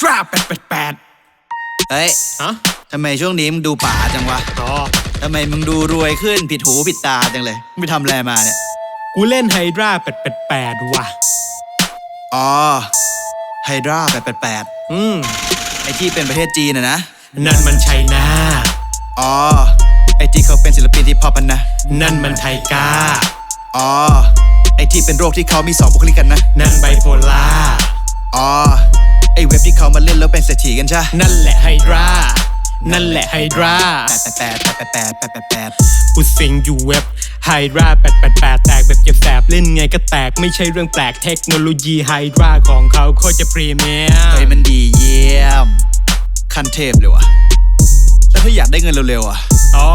ดราแปดแปดแปดเฮ้ยฮะทำไมช่วงนี้มึงดูป่าจังวะอ๋อทำไมมึงดูรวยขึ้นผิดหูผิดตาจังเลยมึงไปทำอะไรมาเนี่ย กูเล่นไฮดราแปดแปดแปดว่ะ อ๋อ ไฮดราแปดแปดแปดอืม ไอที่เป็นประเทศจีนนะนะ นั่นมันไชน่า อ๋อ ไอที่เขาเป็นศิลปินที่พอปันนะ นั่นมันไทก้าอ๋อ ไอที่เป็นโรคที่เขามีสองบุคลิกกันนะ นั่นไบโพล่า อ๋อ ไอเว็บที่เขามาเล่นแล้วเป็นเศรษฐีกันใช่นั่นแหละไฮดรานั่นแหละไฮดราแปดแปดแปดแปดแปดแปดแปดแปดกูสิงอยู่เว็บไฮดราแปดแปดแปดแตกแบบจะแสบเล่นไงก็แตกไม่ใช่เรื่องแปลกเทคโนโลยีไฮดราของเขาโคตรจะพรีเมียมเฮ้ยมันดีเยี่ยมคันเทพเลยวะแล้วถ้าอยากได้เงินเร็วๆอะอ๋อ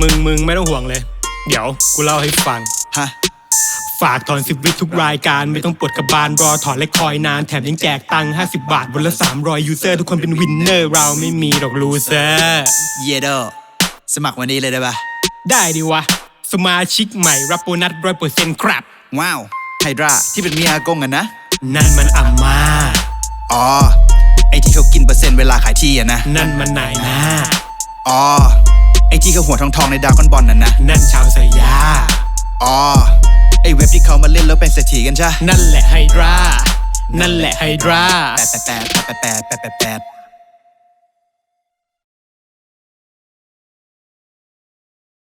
มึงมึงไม่ต้องห่วงเลย เดี๋ยวกูเล่าให้ฟังฮะ ฝากถอนสิบวิทุกรายการไม่ต้องปวดกระบาลรอถอนและคอยนานแถมยังแจกตังค์50 บาทวันละ300ยูเซอร์ทุกคนเป็นวินเนอร์เราไม่มีหรอกลูเซอร์เยโดสมัครวันนี้เลยได้ปะได้ดีวะ สมาชิกใหม่รับโบนัสร้อยเปอร์เซ็นต์ครับ ว้าว ไฮดราที่เป็นเมียอากงกันนะ นั่นมันอัมมาอ๋อ ไอที่เขากินเปอร์เซ็นต์เวลาขายที่อะนะ นั่นมันนายหน้าอ๋อ ไอที่เขาหัวทองทองๆในดาวคอนบอลน่ะนะ นั่นชาวสยาอ๋อไอเว็บ ที่เขามาเล่นแล้วเป็นเศรษฐีกันใช่นั่นแหละไฮดรานั่นแหละไฮดรา แปดแปดแปดแปดแปดแปดแปดแปด